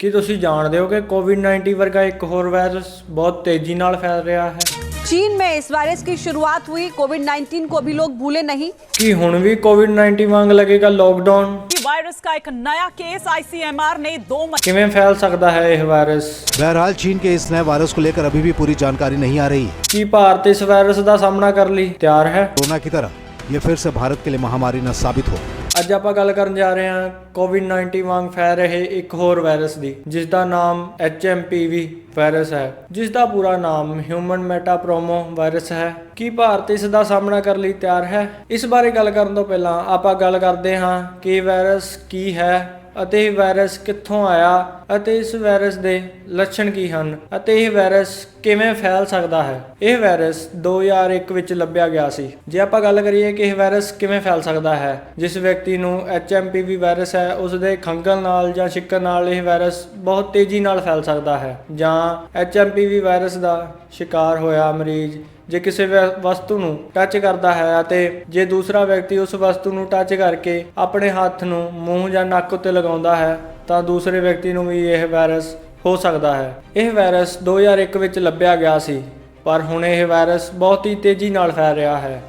ਕੀ ਤੁਸੀਂ ਜਾਣਦੇ ਹੋ ਕਿ ਕੋਵਿਡ-19 ਵਰਗਾ ਇੱਕ ਹੋਰ ਵਾਇਰਸ ਬਹੁਤ ਤੇਜ਼ੀ ਨਾਲ ਫੈਲ ਰਿਹਾ ਹੈ चीन में इस वायरस की शुरुआत हुई कोविड 19 को भी लोग भूले नहीं ਕੀ ਹੁਣ ਵੀ ਕੋਵਿਡ-19 ਵਾਂਗ ਲੱਗੇਗਾ ਲੋਕਡਾਊਨ कि वायरस का एक नया केस आईसीएमआर ने दो महीने ਕਿਵੇਂ ਫੈਲ ਸਕਦਾ ਹੈ ਇਹ ਵਾਇਰਸ बहरहाल चीन के इस नए वायरस को लेकर अभी भी पूरी जानकारी नहीं आ रही ਕੀ ਭਾਰਤ ਇਸ ਵਾਇਰਸ ਦਾ ਸਾਹਮਣਾ ਕਰਨ ਲਈ ਤਿਆਰ ਹੈ कोरोना की तरह ये फिर से भारत के लिए महामारी न साबित हो ਅੱਜ ਆਪਾਂ ਗੱਲ ਕਰਨ ਜਾ ਰਹੇ ਹਾਂ ਕੋਵਿਡ-19 ਵਾਂਗ ਫੈਲ ਰਹੇ ਇੱਕ ਹੋਰ ਵਾਇਰਸ ਦੀ ਜਿਸ ਦਾ ਨਾਮ HMPV ਵਾਇਰਸ ਹੈ ਜਿਸ ਦਾ ਪੂਰਾ ਨਾਮ ਹਿਊਮਨ ਮੈਟਾਪ੍ਰੋਮੋ ਵਾਇਰਸ ਹੈ। ਕੀ ਭਾਰਤ ਇਸ ਦਾ ਸਾਹਮਣਾ ਕਰਨ ਲਈ ਤਿਆਰ ਹੈ? ਇਸ ਬਾਰੇ ਗੱਲ ਕਰਨ ਤੋਂ ਪਹਿਲਾਂ ਆਪਾਂ ਗੱਲ ਕਰਦੇ ਹਾਂ ਕਿ ਇਹ ਵਾਇਰਸ ਕੀ ਹੈ ਅਤੇ ਇਹ ਵਾਇਰਸ ਕਿੱਥੋਂ ਆਇਆ ਅਤੇ ਇਸ ਵਾਇਰਸ ਦੇ ਲੱਛਣ ਕੀ ਹਨ ਅਤੇ ਇਹ ਵਾਇਰਸ ਕਿਵੇਂ ਫੈਲ ਸਕਦਾ ਹੈ? ਇਹ ਵਾਇਰਸ 2001 ਵਿੱਚ ਲੱਭਿਆ ਗਿਆ ਸੀ। ਜੇ ਆਪਾਂ ਗੱਲ ਕਰੀਏ ਕਿ ਇਹ ਵਾਇਰਸ ਕਿਵੇਂ ਫੈਲ ਸਕਦਾ ਹੈ, ਜਿਸ ਵਿਅਕਤੀ ਨੂੰ HMPV ਵਾਇਰਸ ਹੈ ਉਸ ਦੇ ਖੰਘਣ ਨਾਲ ਜਾਂ ਛਿੱਕਣ ਨਾਲ ਇਹ ਵਾਇਰਸ ਬਹੁਤ ਤੇਜ਼ੀ ਨਾਲ ਫੈਲ ਸਕਦਾ ਹੈ ਜਾਂ HMPV ਵਾਇਰਸ ਦਾ ਸ਼ਿਕਾਰ ਹੋਇਆ ਮਰੀਜ਼ ਜੇ ਕਿਸੇ ਵਸਤੂ ਨੂੰ ਟੱਚ ਕਰਦਾ ਹੈ ਅਤੇ ਜੇ ਦੂਸਰਾ ਵਿਅਕਤੀ ਉਸ ਵਸਤੂ ਨੂੰ ਟੱਚ ਕਰਕੇ ਆਪਣੇ ਹੱਥ ਨੂੰ ਮੂੰਹ ਜਾਂ ਨੱਕ ਉੱਤੇ ਲਗਾਉਂਦਾ ਹੈ, ਤਾਂ ਦੂਸਰੇ ਵਿਅਕਤੀ ਨੂੰ ਵੀ ਇਹ ਵਾਇਰਸ ਹੋ ਸਕਦਾ ਹੈ। ਇਹ ਵਾਇਰਸ 2001 ਵਿੱਚ ਲੱਭਿਆ ਗਿਆ ਸੀ, ਪਰ ਹੁਣ ਇਹ ਵਾਇਰਸ ਬਹੁਤ ਹੀ ਤੇਜ਼ੀ ਨਾਲ ਫੈਲ ਰਿਹਾ ਹੈ,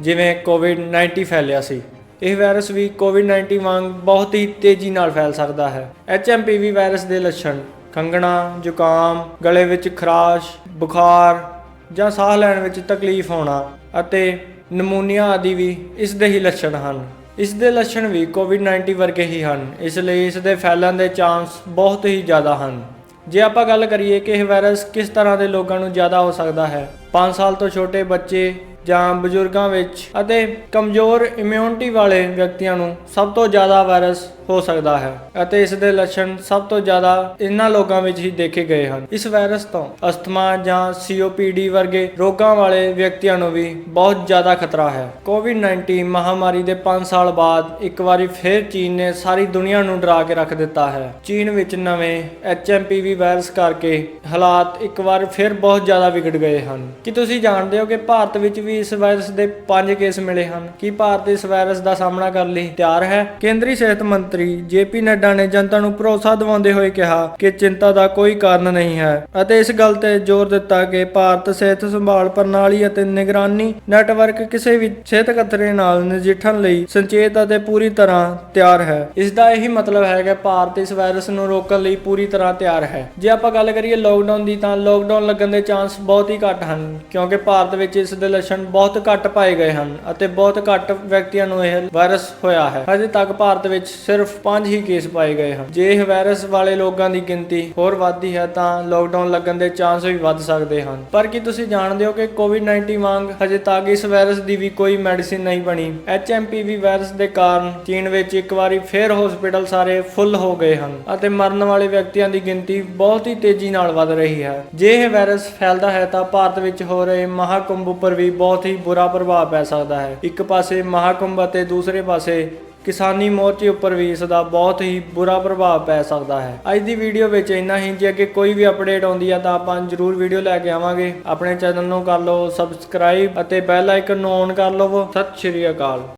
ਜਿਵੇਂ ਕੋਵਿਡ-19 ਫੈਲਿਆ ਸੀ। ਇਹ ਵਾਇਰਸ ਵੀ ਕੋਵਿਡ-19 ਵਾਂਗ ਬਹੁਤ ਹੀ ਤੇਜ਼ੀ ਨਾਲ ਫੈਲ ਸਕਦਾ ਹੈ। HMPV ਵਾਇਰਸ ਦੇ ਲੱਛਣ ਖੰਘਣਾ ਜ਼ੁਕਾਮ, ਗਲੇ ਵਿੱਚ ਖਰਾਸ਼, ਬੁਖਾਰ ਜਾਂ ਸਾਹ ਲੈਣ ਵਿੱਚ ਤਕਲੀਫ ਹੋਣਾ ਅਤੇ ਨਮੂਨੀਆ ਆਦਿ ਵੀ ਇਸ ਦੇ ਹੀ ਲੱਛਣ ਹਨ। ਇਸ ਦੇ ਲੱਛਣ ਵੀ ਕੋਵਿਡ-19 ਵਰਗੇ ਹੀ ਹਨ। ਇਸ ਲਈ ਇਸ ਦੇ ਫੈਲਣ ਦੇ ਚਾਂਸ ਬਹੁਤ ਹੀ ਜ਼ਿਆਦਾ ਹਨ। ਜੇ ਆਪਾਂ ਗੱਲ ਕਰੀਏ ਕਿ ਇਹ ਵਾਇਰਸ ਕਿਸ ਤਰ੍ਹਾਂ ਦੇ ਲੋਕਾਂ ਨੂੰ ਜ਼ਿਆਦਾ ਹੋ ਸਕਦਾ ਹੈ 5 ਸਾਲ ਤੋਂ ਛੋਟੇ ਬੱਚੇ ਜਾਂ ਬਜ਼ੁਰਗਾਂ ਵਿੱਚ ਅਤੇ ਕਮਜ਼ੋਰ ਇਮਿਊਨਿਟੀ ਵਾਲੇ ਵਿਅਕਤੀਆਂ ਨੂੰ ਸਭ ਤੋਂ ਜ਼ਿਆਦਾ ਵਾਇਰਸ ਹੋ ਸਕਦਾ ਹੈ ਅਤੇ ਇਸ ਦੇ ਲੱਛਣ ਸਭ ਤੋਂ ਜ਼ਿਆਦਾ ਇਹਨਾਂ ਲੋਕਾਂ ਵਿੱਚ ਹੀ ਦੇਖੇ ਗਏ ਹਨ। ਇਸ ਵਾਇਰਸ ਤੋਂ ਅਸਥਮਾ ਜਾਂ COPD ਵਰਗੇ ਰੋਗਾਂ ਵਾਲੇ ਵਿਅਕਤੀਆਂ ਨੂੰ ਵੀ ਬਹੁਤ ਜ਼ਿਆਦਾ ਖਤਰਾ ਹੈ। ਕੋਵਿਡ-19 ਮਹਾਮਾਰੀ ਦੇ 5 ਸਾਲ ਬਾਅਦ ਇੱਕ ਵਾਰੀ ਫਿਰ ਚੀਨ ਨੇ ਸਾਰੀ ਦੁਨੀਆ ਨੂੰ ਡਰਾ ਕੇ ਰੱਖ ਦਿੱਤਾ ਹੈ। ਚੀਨ ਵਿੱਚ ਨਵੇਂ HMPV ਵਾਇਰਸ ਕਰਕੇ ਹਾਲਾਤ ਇੱਕ ਵਾਰ ਫਿਰ ਬਹੁਤ ਜ਼ਿਆਦਾ ਵਿਗੜ ਗਏ ਹਨ। ਕੀ ਤੁਸੀਂ ਜਾਣਦੇ ਹੋ ਕਿ ਭਾਰਤ ਵਿੱਚ ਵੀ ਇਸ ਵਾਇਰਸ ਦੇ 5 ਕੇਸ ਮਿਲੇ ਹਨ? ਕੀ ਭਾਰਤ ਇਸ ਵਾਇਰਸ ਦਾ ਸਾਹਮਣਾ ਕਰਨ ਲਈ ਤਿਆਰ ਹੈ? ਕੇਂਦਰੀ ਸਿਹਤ ਮੰਤਰੀ ਜੇਪੀ ਨੱਡਾ ਨੇ ਜਨਤਾ ਨੂੰ ਭਰੋਸਾ ਦਿਵਾਉਂਦੇ ਹੋਏ ਕਿਹਾ ਕਿ ਚਿੰਤਾ ਦਾ ਕੋਈ ਕਾਰਨ ਨਹੀਂ ਹੈ ਅਤੇ ਇਸ ਗੱਲ ਤੇ ਜ਼ੋਰ ਦਿੱਤਾ ਕਿ ਭਾਰਤ ਸਿਹਤ ਸੰਭਾਲ ਪ੍ਰਣਾਲੀ ਅਤੇ ਨਿਗਰਾਨੀ ਨੈਟਵਰਕ ਕਿਸੇ ਵੀ ਸਿਹਤ ਖਤਰੇ ਨਾਲ ਨਜਿੱਠਣ ਲਈ ਸੰਚੇਤ ਅਤੇ ਪੂਰੀ ਤਰ੍ਹਾਂ ਤਿਆਰ ਹੈ। ਇਸ ਦਾ ਇਹੀ ਮਤਲਬ ਹੈ ਕਿ ਭਾਰਤ ਇਸ ਵਾਇਰਸ ਨੂੰ ਰੋਕਣ ਲਈ ਪੂਰੀ ਤਰ੍ਹਾਂ ਤਿਆਰ ਹੈ। ਜੇ ਆਪਾਂ ਗੱਲ ਕਰੀਏ ਲੋਕਡਾਊਨ ਦੀ ਤਾਂ ਲੋਕਡਾਊਨ ਲੱਗਣ ਦੇ ਚਾਂਸ ਬਹੁਤ ਹੀ ਘੱਟ ਹਨ, ਕਿਉਂਕਿ ਭਾਰਤ ਵਿੱਚ ਇਸ ਦੇ ਲੱਛਣ ਬਹੁਤ ਘੱਟ ਪਾਏ ਗਏ ਹਨ ਅਤੇ ਬਹੁਤ ਘੱਟ ਵਿਅਕਤੀਆਂ ਨੂੰ ਇਹ ਵਾਇਰਸ ਹੋਇਆ ਹੈ। ਹਜੇ ਤੱਕ ਭਾਰਤ ਵਿੱਚ ਸਿਰਫ 5 ਹੀ ਕੇਸ ਪਾਏ ਗਏ ਹਨ। ਜੇ ਇਹ ਵਾਇਰਸ ਵਾਲੇ ਲੋਕਾਂ ਦੀ ਗਿਣਤੀ ਹੋਰ ਵੱਧਦੀ ਹੈ ਤਾਂ ਲੋਕਡਾਊਨ ਲੱਗਣ ਦੇ ਚਾਂਸ ਵੀ ਵੱਧ ਸਕਦੇ ਹਨ। ਪਰ ਕੀ ਤੁਸੀਂ ਜਾਣਦੇ ਹੋ ਕਿ ਕੋਵਿਡ-19 ਵਾਂਗ ਹਜੇ ਤੱਕ ਇਸ ਵਾਇਰਸ ਦੀ ਵੀ ਕੋਈ ਮੈਡੀਸਿਨ ਨਹੀਂ ਬਣੀ? HMPV ਵਾਇਰਸ ਦੇ ਕਾਰਨ ਚੀਨ ਵਿੱਚ ਇੱਕ ਵਾਰੀ ਫਿਰ ਹਸਪੀਟਲ ਸਾਰੇ ਫੁੱਲ ਹੋ ਗਏ ਹਨ ਅਤੇ ਮਰਨ ਵਾਲੇ ਵਿਅਕਤੀਆਂ ਦੀ ਗਿਣਤੀ ਬਹੁਤ ਹੀ ਤੇਜ਼ੀ ਨਾਲ ਵੱਧ ਰਹੀ ਹੈ। ਜੇ ਇਹ ਵਾਇਰਸ ਫੈਲਦਾ ਹੈ ਤਾਂ ਭਾਰਤ ਵਿੱਚ ਹੋ ਰਹੇ ਮਹਾਕੁੰਭ ਉੱਪਰ ਵੀ ਬਹੁਤ ਹੀ ਬੁਰਾ ਪ੍ਰਭਾਵ ਪੈ ਸਕਦਾ ਹੈ। ਇੱਕ ਪਾਸੇ ਮਹਾਕੁੰਭ ਅਤੇ ਦੂਸਰੇ ਪਾਸੇ ਕਿਸਾਨੀ ਮੋਰਚੇ ਉੱਪਰ ਵੀ ਇਸ ਦਾ ਬਹੁਤ ਹੀ ਬੁਰਾ ਪ੍ਰਭਾਵ ਪੈ ਸਕਦਾ ਹੈ। ਅੱਜ ਦੀ ਵੀਡੀਓ ਵਿੱਚ ਇੰਨਾ ਹੀ, ਜੇ ਅੱਗੇ ਕੋਈ ਵੀ ਅਪਡੇਟ ਆਉਂਦੀ ਹੈ ਤਾਂ ਆਪਾਂ ਜ਼ਰੂਰ ਵੀਡੀਓ ਲੈ ਕੇ ਆਵਾਂਗੇ। ਆਪਣੇ ਚੈਨਲ ਨੂੰ ਕਰ ਲਓ ਸਬਸਕ੍ਰਾਈਬ ਅਤੇ ਬੈਲ ਆਈਕਨ ਨੂੰ ਔਨ ਕਰ ਲਵੋ। ਸਤਿ ਸ਼੍ਰੀ ਅਕਾਲ।